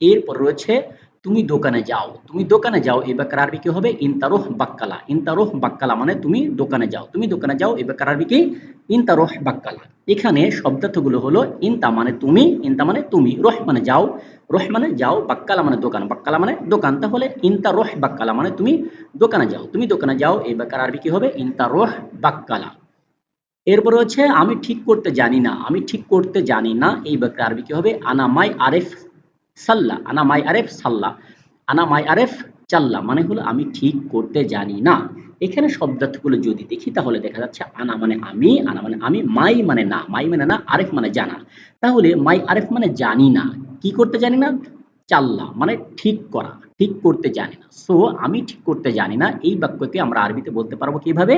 এরপর রয়েছে, তুমি দোকানে যাও। তুমি দোকানে যাও, এই বাক্যের আরবি কি হবে? ইনতারোহ বাক্কালা। ইনতারোহ বাক্কালা মানে তুমি দোকানে যাও। তুমি দোকানে যাও, এই বাক্যের আরবি কি? ইনতারোহ বাক্কালা। এখানে শব্দার্থগুলো হলো ইনতা মানে তুমি, ইনতা মানে তুমি। রোহ মানে যাও, রোহ মানে যাও, বাক্কালা মানে দোকান। বাক্কালা মানে দোকান। তাহলে ইনতা রোহ বাক্কালা মানে তুমি দোকানে যাও। তুমি দোকানে যাও, এই বাক্যের আরবি কি হবে? ইনতা রোহ বাক্কালা। এরপর হচ্ছে, আমি ঠিক করতে জানি না। আমি ঠিক করতে জানি না, এই বাক্যের আরবি কি হবে? আনা মাই আরেফ সাল্লা, আনা মাই আরেফ সাল্লা, আনা মাই আরেফ চাল্লা মানে হলো আমি ঠিক করতে জানি না। এখানে শব্দার্থগুলো যদি দেখি, তাহলে দেখা যাচ্ছে আনা মানে আমি, আনা মানে আমি, মাই মানে না, মাই মানে না, আরেফ মানে জানা। তাহলে মাই আরেফ মানে জানি না, কি করতে জানি না? চাল্লা মানে ঠিক করা, ঠিক করতে জানি না। সো আমি ঠিক করতে জানি না, এই বাক্যকে আমরা আরবিতে বলতে পারব কীভাবে?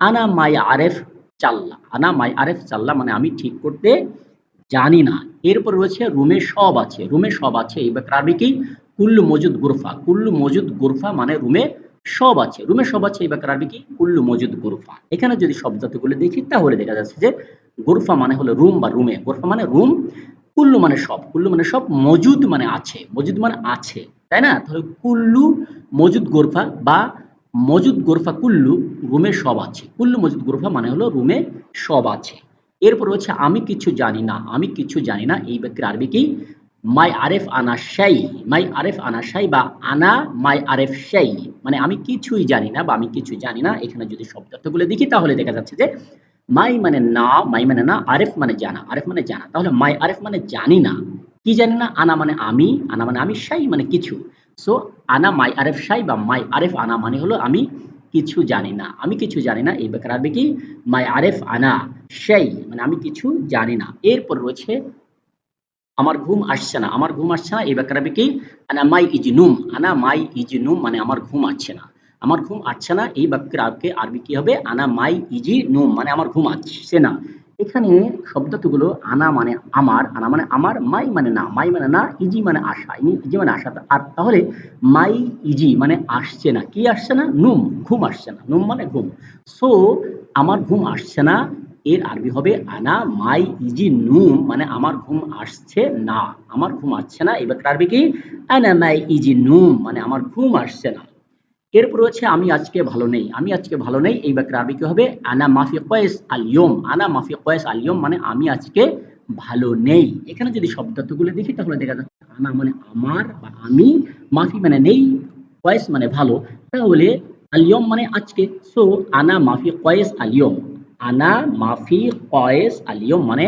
আনা মাই আরেফ চাল্লা, আনা মাই আরেফ চাল্লা মানে আমি ঠিক করতে জানি না। এরপর রয়েছে রুমে সব আছে, রুমে সব আছে। এই বাক্যের আরবি কি? কুল্লু মজুদ গুরফা। কুল্লু মজুদ গুরফা মানে রুমে সব আছে। রুমে সব আছে এই বাক্যের আরবি কি? কুল্লু মজুদ গুরফা। এখানে যদি শব্দগুলো দেখি, তাহলে দেখা যাচ্ছে যে গুরফা মানে হলো রুম বা রুমে। গুরফা মানে রুম, কুল্লু মানে সব। কুল্লু মানে সব, মজুদ মানে আছে। মজুদ মানে আছে, তাই না? তাহলে কুল্লু মজুদ গোরফা বা মজুদ গোরফা কুল্লু রুমে সব আছে। কুল্লু মজুদ গোরফা মানে হলো রুমে সব আছে। এরপর হচ্ছে, আমি কিছু জানি না, আমি কিছু জানি না, এই বাক্যের আরবি কি? মাই আরেফ আনা শাই, মাই আরেফ আনা শাই বা আনা মাই আরেফ শাই। মানে আমি কিছুই জানি না বা আমি কিছু জানি না, এখানে যদি শব্দার্থগুলো দেখি, তাহলে দেখা যাচ্ছে যে, মাই মানে না, মাই মানে না, আরেফ মানে জানা, আরেফ মানে জানা। তাহলে মাই আরেফ মানে জানি না, কি জানি না? আনা মানে আমি, আনা মানে আমি শাই মানে কিছু। সো আনা মাই আরেফ শাই বা মাই আরেফ আনা মানে হলো আমি কিছু জানি না। আমি কিছু জানি না। এই বেকার আরবি কি? মাই আরেফ আনা সেই। মানে আমি কিছু জানি না। এরপর রয়েছে, আমার ঘুম আসছে না। আমার ঘুম আসছে না। এই বেকার আরবি কি? আনা মাই ইজনুম। আনা মাই ইজনুম মানে আমার ঘুম আসছে না। আমার ঘুম আসছে না। এই বাক্যের আরবি আরবি কি হবে? আনা মাই ইজি নুম মানে আমার ঘুম আসছে না। এখানে শব্দগুলো আনা মানে আমার, আনা মানে আমার, মাই মানে না, মাই মানে না, ইজি মানে আশা ইজি মানে আশা। আর তাহলে মাই ইজি মানে আসছে না। কি আসছে না? নুম, ঘুম আসছে না। নুম মানে ঘুম। সো আমার ঘুম আসছে না, এর আরবি হবে আনা, মাই ইজি, নুম মানে আমার ঘুম আসছে না। আমার ঘুম আসছে না এবার আরবি কি? আনা, মাই ইজি, নুম মানে আমার ঘুম আসছে না। এরপর হচ্ছে, আমি আজকে ভালো নেই, আমি আজকে ভালো নেই, এই বাক্যের আরবি কি হবে? আনা মাফি কয়েস আলিয়ম আনা মাফি কয়েস আলিয়ম মানে আমি আজকে ভালো নেই। এখানে যদি শব্দার্থগুলো দেখি, তাহলে দেখা যাচ্ছে, আনা মানে আমার বা আমি মাফি মানে নেই, কয়েস মানে ভালো। তাহলে আলিয়ম মানে আজকে। সো, আনা মাফি কয়েস আলিয়ম আনা মাফি কয়েস আলিয়ম মানে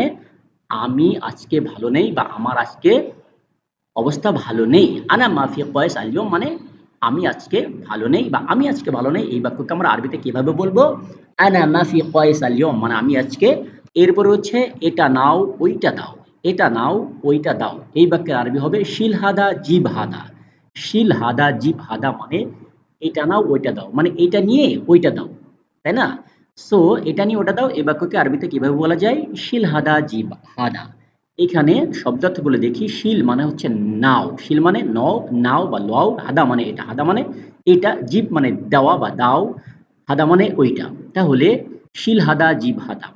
আমি আজকে ভালো নেই বা আমার আজকে অবস্থা ভালো নেই। আনা মাফি কয়েস আলিয়ম মানে আমি আজকে ভালো নেই বা আমি আজকে ভালো নেই, এই বাক্যকে আমরা আরবিতে কীভাবে বলব? আনা মাফি কয়েস মানে আমি আজকে এরপর হচ্ছে এটা নাও, ওইটা দাও, এটা নাও, ওইটা দাও। এই বাক্যের আরবি হবে শিল হাদা জিব হাদা। শিল হাদা জিব হাদা মানে এটা নাও, ওইটা দাও। মানে এটা নিয়ে ওইটা দাও, তাই না? সো এটা নিয়ে ওটা দাও, এই বাক্যকে আরবিতে কীভাবে বলা যায়? শিল হাদা জিব হাদা। এখানে শব্দার্থগুলো দেখি, শিল মানে হচ্ছে নাও। শিল মানে নও নাও বা লও, হাদা মানে এটা, হাদা মানে এটা জীব মানে দেওয়া বা দাও, হাদা মানে ওইটা। তাহলে শিল, হাদা জীব হাদা।